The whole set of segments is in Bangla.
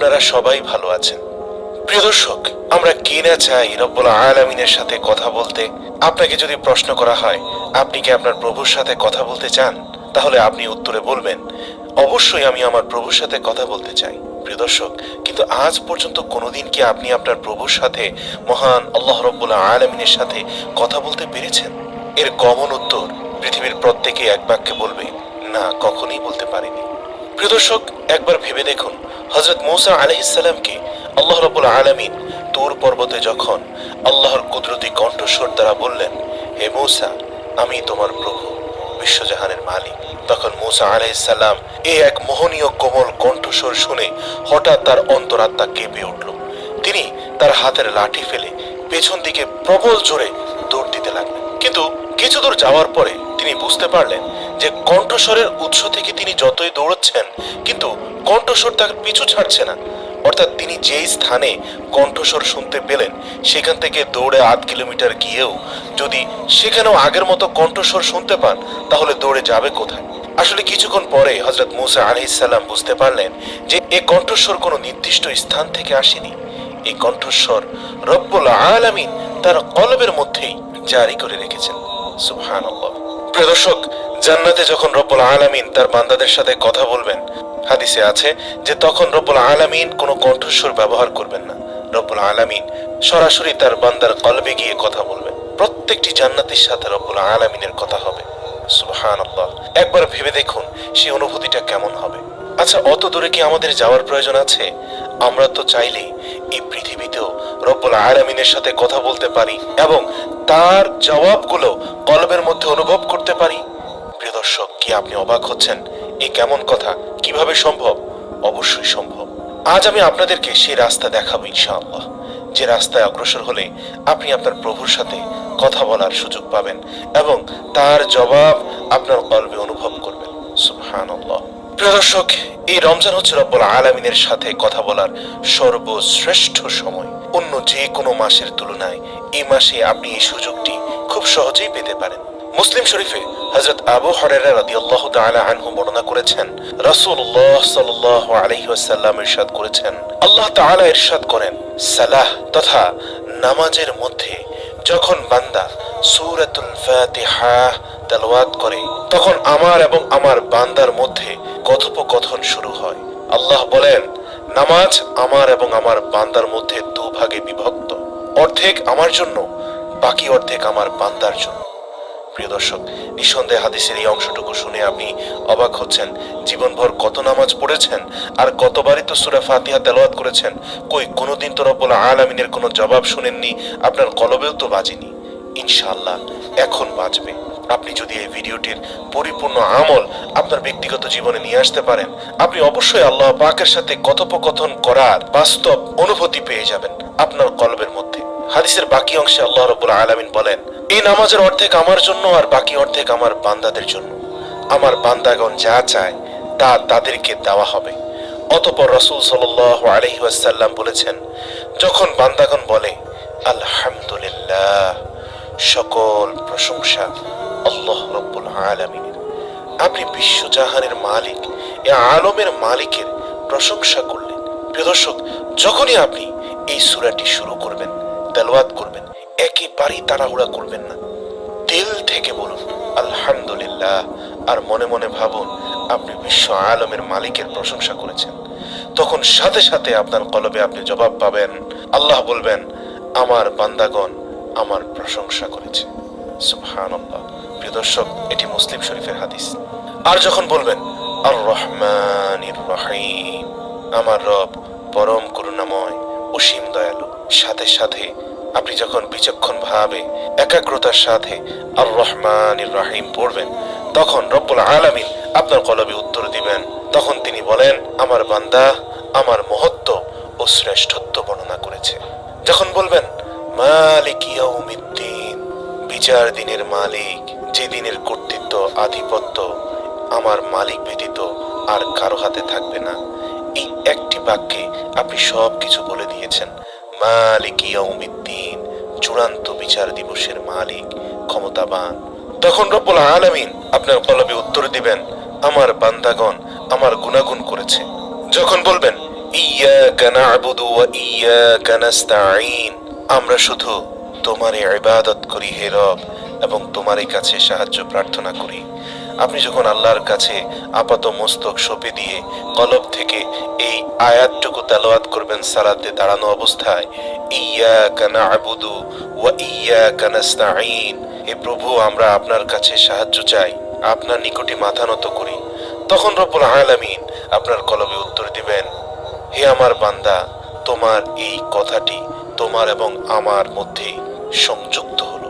আপনারা সবাই ভালো আছেন। প্রিয় দর্শক, আমরা কে না চাই রব্বুল আলামিনের সাথে কথা বলতে? আপনাকে যদি প্রশ্ন করা হয়, আপনি কি আপনার প্রভুর সাথে কথা বলতে চান? তাহলে আপনি উত্তরে বলবেন, অবশ্যই আমি আমার প্রভুর সাথে কথা বলতে চাই। প্রিয় দর্শক, কিন্তু আজ পর্যন্ত কোনোদিন কি আপনি আপনার প্রভুর সাথে, মহান আল্লাহ রব্বুল আলমিনের সাথে কথা বলতে পেরেছেন? এর কমন উত্তর পৃথিবীর প্রত্যেকে এক বাক্যে বলবে, না, কখনই বলতে পারেনি। প্রিয় দর্শক, একবার ভেবে দেখুন হজরত মৌসা আলহিসাল্লামকে আল্লাহ রবুল আলমিন তোর পর্বতে যখন আল্লাহর কুদরতি কণ্ঠস্বর দ্বারা বললেন, হে মৌসা, আমি তোমার প্রভু, বিশ্বজাহানের মালিক। তখন মুসা আলাইসাল্লাম এ এক মোহনীয় কোমল কণ্ঠস্বর শুনে হঠাৎ তার অন্তরাত্মা কেঁপে উঠল। তিনি তার হাতের লাঠি ফেলে পেছন দিকে প্রবল জোরে দৌড় দিতে লাগলেন। কিন্তু কিছু দূর যাওয়ার পরে তিনি বুঝতে পারলেন যে কণ্ঠস্বরের উৎস থেকে তিনি যতই দৌড়চ্ছেন, কিন্তু কণ্ঠস্বর তাকে পিছু ছাড়ছে না। অর্থাৎ তিনি যেই স্থানে কণ্ঠস্বর শুনতে পেলেন, সেখান থেকে দৌড়ে আধ কিলোমিটার গিয়েও যদি সেখানেও আগের মতো কণ্ঠস্বর শুনতে পান, তাহলে দৌড়ে যাবে কোথায়? আসলে কিছুক্ষণ পরে হজরত মুসা আলহিসাল্লাম বুঝতে পারলেন যে এ কণ্ঠস্বর কোনো নির্দিষ্ট স্থান থেকে আসেনি। এই কণ্ঠস্বর রব্বুল আলামিন তার কলবের মধ্যেই জারি করে রেখেছেন। সুবহানাল্লাহ। প্রিয় দর্শক জান্নাতে যখন রব্বুল আলামিন তার বান্দাদের সাথে কথা বলবেন, হাদিসে আছে যে তখন রব্বুল আলামিন কোনো কণ্ঠস্বর ব্যবহার করবেন না। রব্বুল আলামিন সরাসরি তার বান্দার কলবে গিয়ে কথা বলবেন। প্রত্যেকটি জান্নাতের সাথে রব্বুল আলামিনের কথা হবে। সুবহানাল্লাহ। একবার ভেবে দেখুন সেই অনুভূতিটা কেমন হবে। আচ্ছা অত দূরে কি আমাদের যাওয়ার প্রয়োজন আছে? আমরা তো চাইলেই এই পৃথিবীতেও রব্বুল আলামিনের সাথে কথা বলতে পারি এবং তার জবাবগুলো কলবের মধ্যে অনুভব করতে পারি। প্রিয় দর্শক, কি আপনি অবাক হচ্ছেন? এই কেমন কথা? কীভাবে সম্ভব? অবশ্যই সম্ভব। আজ আমি আপনাদেরকে সেই রাস্তা দেখাবো ইনশাআল্লাহ। যে রাস্তায় অগ্রসর হলে আপনি আপনার প্রভুর সাথে কথা বলার সুযোগ পাবেন এবং তার জবাব আপনার কলবে অনুভব করবেন। সুবহানাল্লাহ। প্রিয় দর্শক, এই রমজান হচ্ছে রব্বুল আলামিনের সাথে কথা বলার সর্বশ্রেষ্ঠ সময়। অন্য যে কোনো মাসের তুলনায় এই মাসে আপনি এই সুযোগটি খুব সহজেই পেতে পারেন। মুসলিম শরীফে হযরত আবু হুরায়রা রাদিয়াল্লাহু তাআলা আনহু বর্ণনা করেছেন, রাসূলুল্লাহ সাল্লাল্লাহু আলাইহি ওয়াসাল্লাম ইরশাদ করেছেন। আল্লাহ তাআলা ইরশাদ করেন, সালাহ তথা নামাজের মধ্যে যখন বান্দা সূরাতুল ফাতিহা তেলাওয়াত করে, তখন আমার এবং আমার বান্দার মধ্যে কথোপকথন শুরু হয়। আল্লাহ বলেন, নামাজ আমার এবং আমার বান্দার মধ্যে দুভাগে বিভক্ত। অর্ধেক আমার জন্য, বাকি অর্ধেক আমার বান্দার জন্য। প্রিয় দর্শক, নিঃসন্দেহে হাদিসের এই অংশটুকু শুনে আপনি অবাক হচ্ছেন। জীবনভর কত নামাজ পড়েছেন আর কতবারই তো সুরা ফাতিহা তেলাওয়াত করেছেন? কই, কোনোদিন তো রব্বুল আলামিনের কোনো জবাব শুনেননি, আপনার কলবেও তো বাজেনি। ইনশাআল্লাহ, এখন বাজবে। আপনি যদি এই ভিডিওটির পরিপূর্ণ আমল আপনার ব্যক্তিগত জীবনে নিয়ে আসতে পারেন, আপনি অবশ্যই আল্লাহ পাকের সাথে কথোপকথন করার বাস্তব অনুভূতি পেয়ে যাবেন আপনার কলবের মধ্যে। হাদিসের বাকি অংশে আল্লাহ রবুল আলামিন বলেন, এই নামাজের অর্ধেক আমার জন্য আর বাকি অর্ধেক আমার বান্দাদের জন্য। আমার বান্দাগণ যা চায়, তা তাদেরকে দেওয়া হবে। অতপর রসুল সাল আলহি বলেছেন, যখন বান্দাগণ বলে, আলহামদুলিল্লাহ, সকল প্রশংসা আল্লাহ রব্বুল আলমিনের। আপনি বিশ্বজাহানের মালিক, এ আলমের মালিকের প্রশংসা করলেন। প্রিয় দর্শক, যখনই আপনি এই সুরাটি শুরু করবেন তেলাওয়াত করবেন। একেবারেই তাড়াহুড়া করবেন না। দিল থেকে বলুন, আলহামদুলিল্লাহ। আর মনে মনে ভাবুন, আপনি বিশ্ব আলমের মালিকের প্রশংসা করেছেন। তখন সাথে সাথে আপনার কলবে আপনি জবাব পাবেন, আল্লাহ বলবেন, আমার বান্দাগণ আমার প্রশংসা করেছে। সুবহানাল্লাহ। প্রিয় দর্শক, এটি মুসলিম শরীফের হাদিস। আর যখন বলবেন আর রহমানির রহিম। আমার রব পরম করুণাময়, অসীম দয়ালু। সাথে সাথে আপনি যখন বিচক্ষণ ভাবে একাগ্রতার সাথে আর রহমানির রাহিম পড়বেন, তখন রব্বুল আলামিন আপনার কলবে উত্তর দিবেন। তখন তিনি বলেন, আমার বান্দা, আমার মহত্ব ও শ্রেষ্ঠত্ব বর্ণনা করেছে। যখন বলবেন, মালিক ইয়াউমিদ্দিন, বিচার দিনের মালিক, যে দিনের কর্তৃত্ব আধিপত্য আমার মালিক ব্যতীত আর কারও হাতে থাকবে না, এই একটি বাক্যে আপনি সব কিছু বলে দিয়েছেন। মালিক ইয়াউমিদ্দিন, চূড়ান্ত বিচার দিবসের মালিক, ক্ষমতাবান। তখন রব্বুল আলামিন আপনার কলবে উত্তর দিবেন, আমার বান্দাগণ আমার গুণাগুণ করেছে। যখন বলবেন ইয়া না'বুদু ওয়া ইয়া নাস্তাঈন, আমরা শুধু তোমারই ইবাদত করি হে রব, এবং তোমারই কাছে সাহায্য প্রার্থনা করি। আপনি যখন আল্লাহর কাছে আপাত মস্তক সঁপে দিয়ে কলব থেকে এই আয়াতটুকু তেলাওয়াত করবেন, সালাতে দাঁড়ানো অবস্থায়, ইয়াকা না'বুদু ওয়া ইয়াকা নাস্তাঈন। হে প্রভু, আমরা আপনার কাছে সাহায্য চাই, আপনার নিকটে মাথা নত করি। তখন রব্বুল আলামিন আপনার কলবে উত্তর দিবেন, হে আমার বান্দা, তোমার এই কথাটি তোমার এবং আমার মধ্যে সংযুক্ত হলো।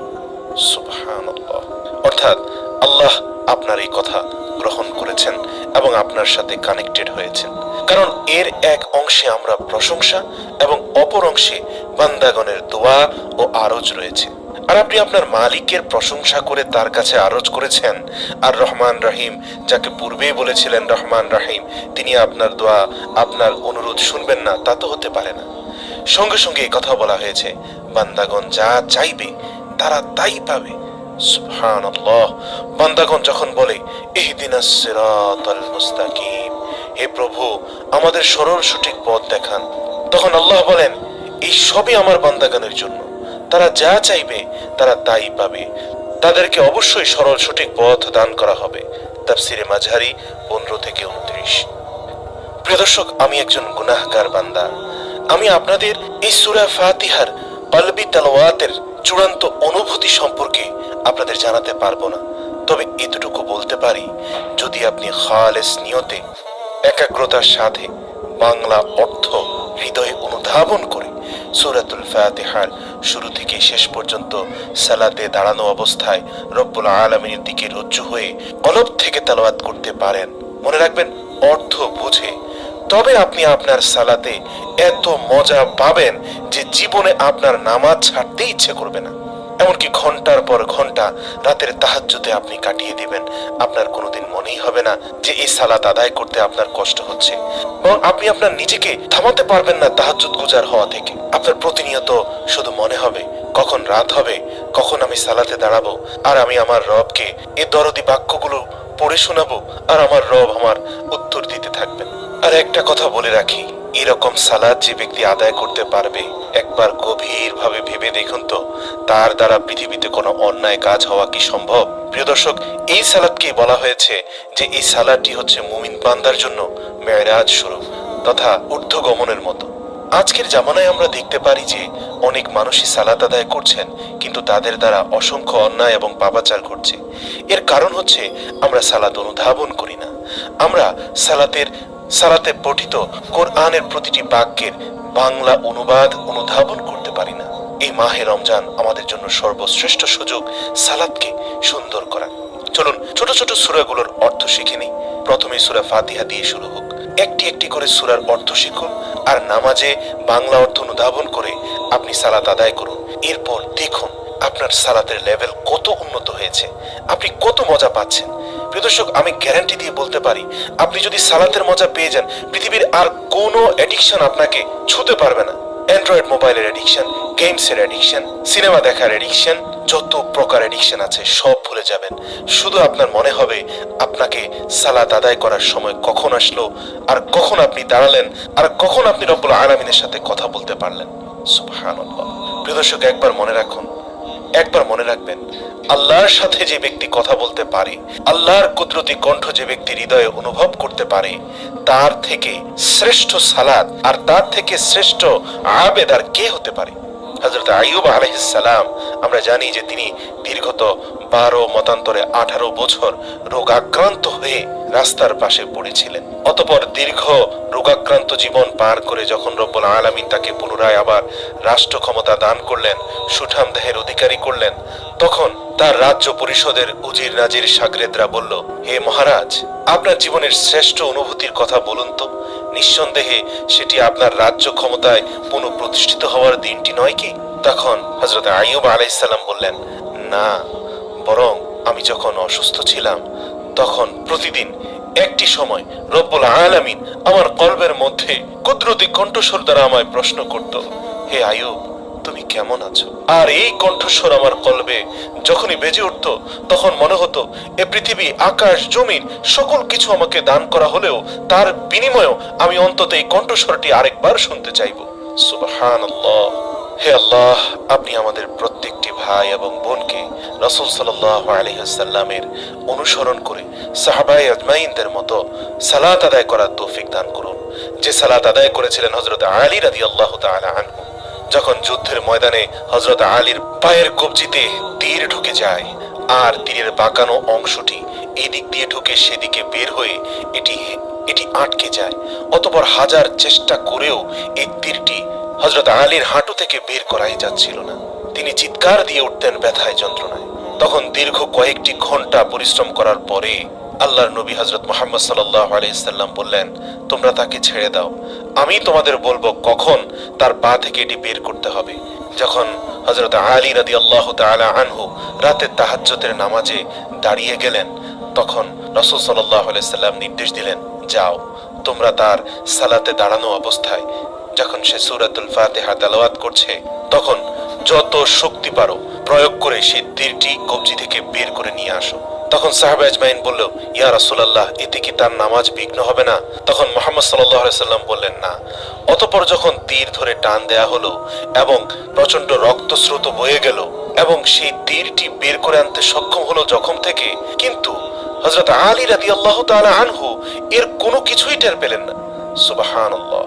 সুবহানাল্লাহ। অর্থাৎ আল্লাহ আপনার এই কথা গ্রহণ করেছেন এবং আপনার সাথে কানেক্টেড হয়েছেন। কারণ এর এক অংশে আমরা প্রশংসা এবং অপর অংশে বান্দাগণের দোয়া ও আরজ রয়েছে। আর আপনি আপনার মালিকের প্রশংসা করে তার কাছে আরজ করেছেন। আর রহমান রাহিম, যাকে পূর্বেই বলেছিলেন রহমান রাহিম, তিনি আপনার দোয়া, আপনার অনুরোধ শুনবেন না, তা তো হতে পারে না। সঙ্গে সঙ্গে এই কথা বলা হয়েছে, বান্দাগণ যা চাইবে, তারা তাই পাবে। বান্দাগণ যখন বলে সিরাতাল মুস্তাকিম হে প্রভু, আমাদের সরল সঠিক পথ দেখান তখন আল্লাহ বলেন, এই সবই আমার জন্য। তারা যা চাইবে, তারা তাই পাবে। তাদেরকে অবশ্যই সরল সঠিক পথ দান করা হবে। তাফসিরে মাঝারি পনেরো থেকে উনত্রিশ। প্রিয় দর্শক, আমি একজন গুনাহগার বান্দা। আমি আপনাদের এই সূরা ফাতিহার কলবি তালাওয়াতের চূড়ান্ত অনুভূতি সম্পর্কে আপনাদের জানাতে পারব না। তবে এতটুকু বলতে পারি, যদি আপনি খালেস নিয়তে, একাগ্রতার সাথে বাংলা অর্থ হৃদয়ে অনুধাবন করে সূরাতুল ফাতিহার শুরু থেকে শেষ পর্যন্ত সালাতে দাঁড়ানো অবস্থায় রব্বুল আলমিনের দিকে রজ্জু হয়ে কলব থেকে তালাওয়াত করতে পারেন। মনে রাখবেন, অর্থ বুঝে। তবে আপনি আপনার সালাতে এত মজা পাবেন যে জীবনে আপনার নামাজ ছাড়তে ইচ্ছে করবে না। এমনকি ঘণ্টার পর ঘণ্টা রাতের তাহাজ্জুদে আপনি কাটিয়ে দিবেন। আপনার কোনোদিন মনেই হবে না যে এই সালাত আদায় করতে আপনার কষ্ট হচ্ছে। এবং আপনি আপনার নিজেকে থামাতে পারবেন না তাহাজ্জুদ গুজার হওয়া থেকে। আপনার প্রতিনিয়ত শুধু মনে হবে, কখন রাত হবে, কখন আমি সালাতে দাঁড়াবো, আর আমি আমার রবকে এ দরদি বাক্যগুলো পড়ে শোনাবো, আর আমার রব আমার উত্তর দিতে থাকবেন। আর একটা কথা বলে রাখি এরকম সালাদ যে ব্যক্তি আদায় করতে পারবে, একবার গভীর ভাবে ভেবে দেখুন তো, তার দ্বারা পৃথিবীতে কোনো অন্যায় কাজ হওয়া কি সম্ভব? প্রিয় দর্শক, এই সালাদকেই বলা হয়েছে যে এই সালাদটি হচ্ছে মুমিন বান্দার জন্য মেয়েরাজ স্বরূপ তথা ঊর্ধ্বগমনের মতো। আজকের জামানায় আমরা দেখতে পারি যে অনেক মানুষই সালাত আদায় করছেন, কিন্তু তাদের দ্বারা অসংখ্য অন্যায় এবং পাপাচার ঘটছে। এর কারণ হচ্ছে আমরা সালাত অনুধাবন করি না। আমরা সালাতের সালাতে পঠিত কোরআনের প্রতিটি বাক্যের বাংলা অনুবাদ অনুধাবন করতে পারি না। এই মাহে রমজান আমাদের জন্য সর্বশ্রেষ্ঠ সুযোগ, সালাদকে সুন্দর করা। চলুন, ছোট ছোট সূরাগুলোর অর্থ শিখে নিই। প্রথমে সূরা ফাতিহা দিয়ে শুরু হোক। একটি একটি করে সুরার অর্থ শিখুন আর নামাজে বাংলা অর্থ অনুধাবন করে আপনি সালাত আদায় করুন। এরপর দেখুন আপনার সালাতের লেভেল কত উন্নত হয়েছে। আপনি কত মজা পাচ্ছেন। দর্শক আমি গ্যারান্টি দিয়ে বলতে পারি, আপনি যদি সালাতের মজা পেয়ে যান, পৃথিবীর আর কোনো অ্যাডিকশন আপনাকে ছুতে পারবে না। অ্যান্ড্রয়েড মোবাইলের অ্যাডিকশন গেমসের অ্যাডিকশন সিনেমা দেখার অ্যাডিকশন যত প্রকার অ্যাডিকশন আছে, সব ভুলে যাবেন। শুধু আপনার মনে হবে, আপনাকে সালাত আদায় করার সময় কখন আসলো, আর কখন আপনি দাঁড়ালেন, আর কখন আপনি রব্বুল আলামিনের সাথে কথা বলতে পারলেন। সুবহানাল্লাহ। প্রিয় দর্শক, একবার মনে রাখুন একবার মনে রাখবেন, আল্লাহর সাথে যে ব্যক্তি কথা বলতে পারে, আল্লাহর কুদরতি কণ্ঠ যে ব্যক্তি হৃদয়ে অনুভব করতে পারে, তার থেকে শ্রেষ্ঠ সালাদ আর তার থেকে শ্রেষ্ঠ আবেদ আর কে হতে পারে? হজরত আইব আলহিসাম আমরা জানি যে তিনি দীর্ঘত বারো মতান্তরে আঠারো বছর রোগাক্রান্ত হয়ে রাস্তার পাশে পড়েছিলেন। অতপর দীর্ঘ রোগাক্রান্ত জীবন পার করে যখন রব্বুল আলামিন তাকে পুনরায় আবার রাষ্ট্র ক্ষমতা দান করলেন, সুঠাম দেহের অধিকারী করলেন, তখন তার রাজ্য পরিষদের উজির নাজির সাগরেদরা বলল, হে মহারাজ, আপনার জীবনের শ্রেষ্ঠ অনুভূতির কথা বলুন তো। নিঃসন্দেহে সেটি আপনার রাজ্য ক্ষমতায় পুনঃপ্রতিষ্ঠিত হওয়ার দিনটি নয় কি? তখন হজরত আইয়ুব আলাইসাল্লাম বললেন, না বরং আমি যখন অসুস্থ ছিলাম, তখন প্রতিদিন একটি সময় রব্বুল আলামিন আমার কলবের মধ্যে কুদরতি কণ্ঠস্বর দ্বারা আমায় প্রশ্ন করত, হে আয়ুব, তুমি কেমন আছো? আর এই কণ্ঠস্বর আমার কলবে যখনই বেজে উঠত, তখন মনে হতো, এ পৃথিবী, আকাশ, জমিন, সকল কিছু আমাকে দান করা হলেও তার বিনিময়েও আমি অন্তত এই কণ্ঠস্বরটি আরেকবার শুনতে চাইব। সুবহান হে আল্লাহ, আপনি আমাদের প্রত্যেকটি ভাই এবং বোনকে রসুল সাল্লাহ আলহিহাসাল্লামের অনুসরণ করে সাহাবাই আজমাইনদের মতো সালাত আদায় করার তৌফিক দান করুন। যে সালাত আদায় করেছিলেন হজরত আলী রাদি আল্লাহ আনহু, যখন যুদ্ধের ময়দানে হজরত আলীর পায়ের কবজিতে তীর ঢুকে যায় আর তীরের বাঁকানো অংশটি এদিক দিয়ে ঢুকে সেদিকে বের হয়ে এটি এটি আটকে যায়, অতপর হাজার চেষ্টা করেও এই তীরটি হজরত আলীর হাঁটু থেকে বের করাই যাচ্ছিল না। তিনি চিৎকার দিয়ে উঠতেন ব্যথায় যন্ত্রণায়। তখন দীর্ঘ কয়েকটি ঘণ্টা পরিশ্রম করার পরে আল্লাহর নবী হজরত মোহাম্মদ সাল্লাহ আলাইসাল্লাম বললেন, তোমরা তাকে ছেড়ে দাও। আমি তোমাদের বলব কখন তার পা থেকে এটি বের করতে হবে। যখন হজরত আলী রাদি আল্লাহ তালা আনহু রাতের তাহাজ্জতের নামাজে দাঁড়িয়ে গেলেন, তখন রসুল সাল্লাহ আলাইসাল্লাম নির্দেশ দিলেন, যাও, তোমরা তার সালাতে দাঁড়ানো অবস্থায় যখন সে সুরাতুল ফাতিহা তেলাওয়াত করছে, তখন যত শক্তি পারো, প্রয়োগ করে সেই তীরটি কবজি থেকে বের করে নিয়ে আসো। তখন সাহাবে আজমাইন বলল, ইয়া রাসূলুল্লাহ, এতে কি তার নামাজ বিঘ্ন হবে না? তখন মোহাম্মদ আলাইহি সাল্লাম বললেন, না। অতঃপর যখন তীর ধরে টান দেয়া হলো এবং প্রচণ্ড রক্তস্রোত বয়ে গেল এবং সেই তীরটি বের করে আনতে সক্ষম হলো জখম থেকে, কিন্তু হজরত আলী রাদিয়াল্লাহু তাআলা আনহু এর কোনো কিছুই টের পেলেন না। সুবহানাল্লাহ।